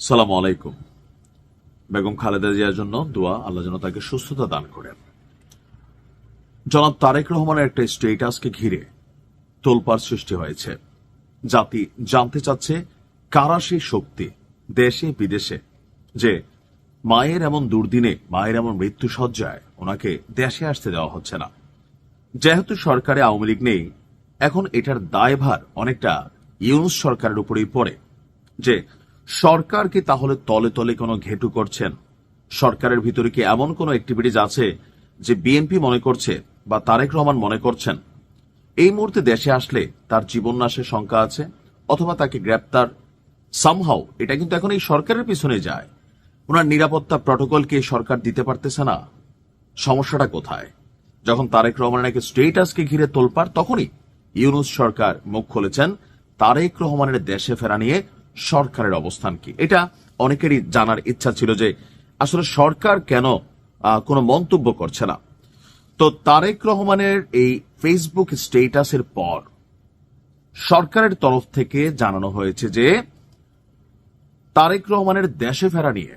সালাম আলাইকুম। বেগম খালেদা জিয়ার জন্য দোয়া, আল্লাহ যেন তাকে সুস্থতা দান করেন। জনাব তারেক রহমানের একটা স্টেটাসকে ঘিরে তোলপাড় সৃষ্টি হয়েছে। জাতি জানতে চাচ্ছে কারা সেই শক্তি, দেশে, বিদেশে, যে মায়ের এমন দুর্দিনে, মায়ের এমন মৃত্যু সজ্জায় ওনাকে দেশে আসতে দেওয়া হচ্ছে না। যেহেতু সরকারে আওয়ামী লীগ নেই, এখন এটার দায়ভার অনেকটা ইউনুস সরকারের উপরেই পড়ে যে সরকার কি তাহলে তলে তলে কোনো ঘেটু করছেন? সরকারের ভিতরে কি এমন কোনো অ্যাক্টিভিটিজ আছে যে বিএনপি মনে করছে বা তারেক রহমান মনে করছেন? এই মুহূর্তে দেশে আসলে তার জীবন নাশের শঙ্কা আছে অথবা তাকে গ্রেপ্তার? সামহাও এটা কিন্তু এখন এই সরকারের পিছনে যায়। ওনার নিরাপত্তা প্রটোকলকে সরকার দিতে পারতেছে না। সমস্যাটা কোথায়? যখন তারেক রহমানের স্টেটাসকে ঘিরে তোলপার তখনই ইউনুস সরকার মুখ খুলেছেন তারেক রহমানের দেশে ফেরা নিয়ে সরকারের অবস্থান কি? এটা অনেকেরই জানার ইচ্ছা ছিল যে আসলে সরকার কেন কোনো মন্তব্য করছে না। তো তারেক রহমানের এই ফেসবুক স্টেটাসের পর সরকারের তরফ থেকে জানানো হয়েছে যে তারেক রহমানের দেশে ফেরা নিয়ে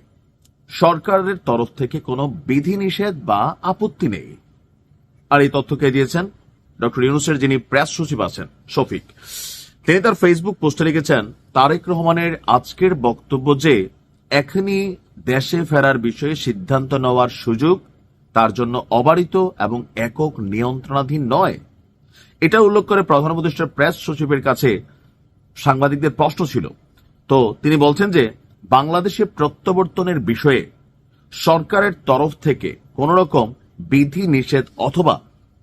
সরকারের তরফ থেকে কোনো বিধিনিষেধ বা আপত্তি নেই। আর এই তথ্যকে দিয়েছেন? ডক্টর ইউনুসের যিনি প্রেস সচিব আছেন, শফিক। তিনি তার ফেসবুক পোস্টে লিখেছেন, তারেক রহমানের আজকের বক্তব্য যে এখনই দেশে ফেরার বিষয়ে সিদ্ধান্ত নেওয়ার সুযোগ তার জন্য অবারিত এবং একক নিয়ন্ত্রণাধীন নয়, এটা উল্লেখ করে প্রধান উপদেষ্টার প্রেস সচিবের কাছে সাংবাদিকদের প্রশ্ন ছিল। তো তিনি বলছেন যে বাংলাদেশে প্রত্যাবর্তনের বিষয়ে সরকারের তরফ থেকে কোন রকম বিধি নিষেধ অথবা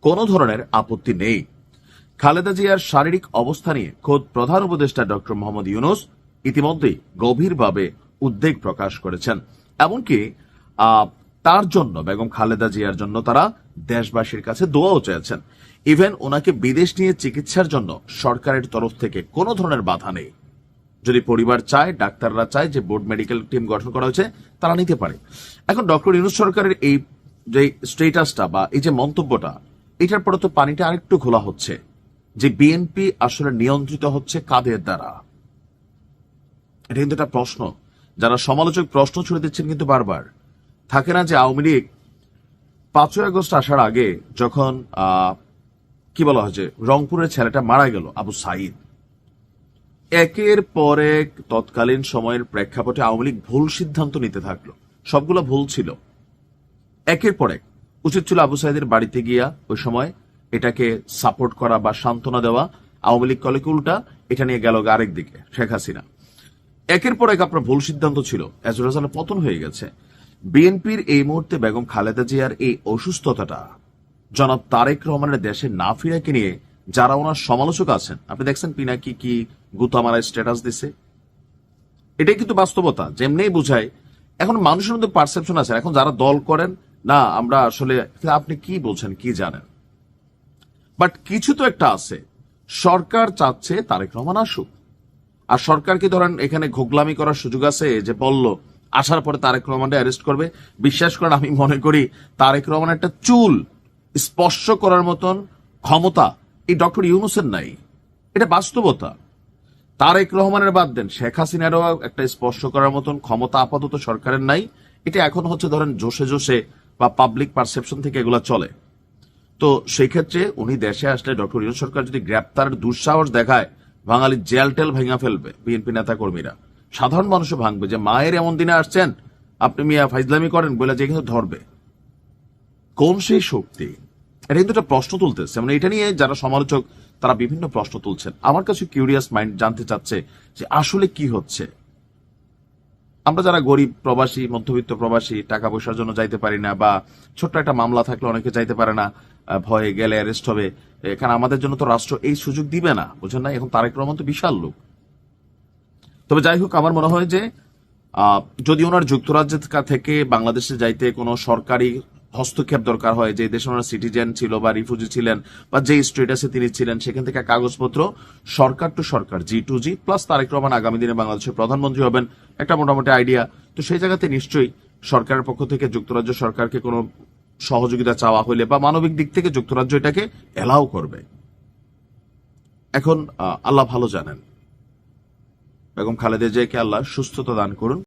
কোন ধরনের আপত্তি নেই। খালেদা জিয়ার শারীরিক অবস্থা নিয়ে খোদ প্রধান উপদেষ্টা ডক্টর মোহাম্মদ ইউনুস ইতিমধ্যেই গভীরভাবে উদ্বেগ প্রকাশ করেছেন। এমনকি তার জন্য, বেগম খালেদা জিয়ার জন্য তারা দেশবাসীর কাছে দোয়াও চেয়েছেন। ইভেন ওনাকে বিদেশ নিয়ে চিকিৎসার জন্য সরকারের তরফ থেকে কোনো ধরনের বাধা নেই। যদি পরিবার চায়, ডাক্তাররা চায় যে বোর্ড মেডিকেল টিম গঠন করা হয়েছে, তারা নিতে পারে। এখন ডক্টর ইউনুস সরকারের এই যে স্টেটাসটা বা এই যে মন্তব্যটা, এটার পরে তো পানিটা আরেকটু খোলা হচ্ছে। যে বিএনপি আসলে নিয়ন্ত্রিত হচ্ছে কাদের দ্বারা? এটা কিন্তু একটা প্রশ্ন। যারা সমালোচক প্রশ্ন ছুড়ে দিচ্ছেন কিন্তু বারবার। থাকে না যে আওয়ামী লীগ পাঁচই আগস্ট আসার আগে যখন কি বলা হয়েছে রংপুরের ছেলেটা মারা গেল, আবু সাইদ। একের পর এক তৎকালীন সময়ের প্রেক্ষাপটে আওয়ামী লীগ ভুল সিদ্ধান্ত নিতে থাকল। সবগুলো ভুল ছিল। একের পর এক। উচিত ছিল আবু সাইদের বাড়িতে গিয়া ওই সময় এটাকে সাপোর্ট করা বা সান্ত্বনা দেওয়া আওয়ামী লীগ কলেকে উল্টা? এটা নিয়ে গেল আরেক দিকে, শেখ হাসিনা। একের পর এক আপনার ভুল সিদ্ধান্ত ছিল এজ পতন হয়ে গেছে। বিএনপির এই মুহূর্তে বেগম খালেদা জিয়ার এই অসুস্থতাটা, জনাব তারেক রহমানের দেশে না ফিরাকে নিয়ে যারা ওনার সমালোচক আছেন, আপনি দেখছেন পিনাকি কি গুতামারায় স্ট্যাটাস দিছে? এটাই কিন্তু বাস্তবতা যেমনি বুঝায়। এখন মানুষের মধ্যে পারসেপশন আছে, এখন যারা দল করেন, না, আমরা আসলে, আপনি কি বলছেন, কি জানেন? বাট কিছু তো একটা আছে। সরকার চাচ্ছে তারেক রহমান আসুক। আর সরকার কি ধরেন এখানে ঘোগলামি করার সুযোগ আছে যে বলল, আসার পরে তারেক রহমানকে অ্যারেস্ট করবে? বিশ্বাস করেন, আমি মনে করি তারেক রহমান একটা চুল স্পর্শ করার মতন ক্ষমতা এই ডক্টর ইউনুসের নাই। এটা বাস্তবতা। তারেক রহমানের বাদ দেন, শেখ হাসিনারও একটা স্পর্শ করার মতন ক্ষমতা আপাতত সরকারের নাই। এটা এখন হচ্ছে ধরেন জোশে জোশে বা পাবলিক পারসেপশন থেকে এগুলা চলে। তো সেই ক্ষেত্রে উনি দেশে আসলে ডক্টর ইউনুস সরকার যদি গ্রেপ্তার দুঃসাহস দেখায় বাঙালি জেল টেল ভেঙে ফেলবে বিএনপি নেতা কর্মীরা সাধারণ মানুষও ভাঙবে যে, মায়ের এমন দিনে আসছেন, আপনি মিয়া ফাইজলামি করেন, বলে যে কিন্তু ধরবে। কোন সেই শক্তি? এটা কিন্তু একটা প্রশ্ন তুলতেছে। মানে এটা নিয়ে যারা সমালোচক, তারা বিভিন্ন প্রশ্ন তুলছেন। আমার কাছে কিউরিয়াস মাইন্ড জানতে চাচ্ছে যে, আসলে কি হচ্ছে? আমরা যারা গরিব প্রবাসী, মধ্যবিত্ত প্রবাসী, টাকা পয়সার জন্য যাইতে পারি না বা ছোট্ট একটা মামলা থাকলে অনেকে যাইতে পারে না ভয়ে গেলে অ্যারেস্ট হবে। এখানে আমাদের জন্য তো রাষ্ট্র এই সুযোগ দিবে না বুঝেন না? এখন তারেক রহমান তো বিশাল লোক। তবে যাই হোক, আমার মনে হয় যে যদি ওনার যুক্তরাজ্য থেকে বাংলাদেশে যাইতে কোনো সরকারি হস্তক্ষেপ দরকার হয় যে দেশে সিটিজেন ছিল বা রিফিউজি ছিলেন বা যে স্টেটাসে তিনি ছিলেন, সেখান থেকে কাগজপত্র সরকার to Sarkar G to G plus Tarique Rahman আগামী দিনে বাংলাদেশের প্রধানমন্ত্রী হবেন, একটা মোটামুটি আইডিয়া তো সেই জায়গাতে নিশ্চয়ই সরকারের পক্ষ থেকে যুক্তরাজ্য সরকারকে কোনো সহযোগিতা চাওয়া হইলে বা মানবিক দিক থেকে যুক্তরাজ্য এটাকে এলাও করবে। এখন আল্লাহ ভালো জানেন। বেগম খালেদা জিয়াকে আল্লাহ সুস্থতা দান করুন।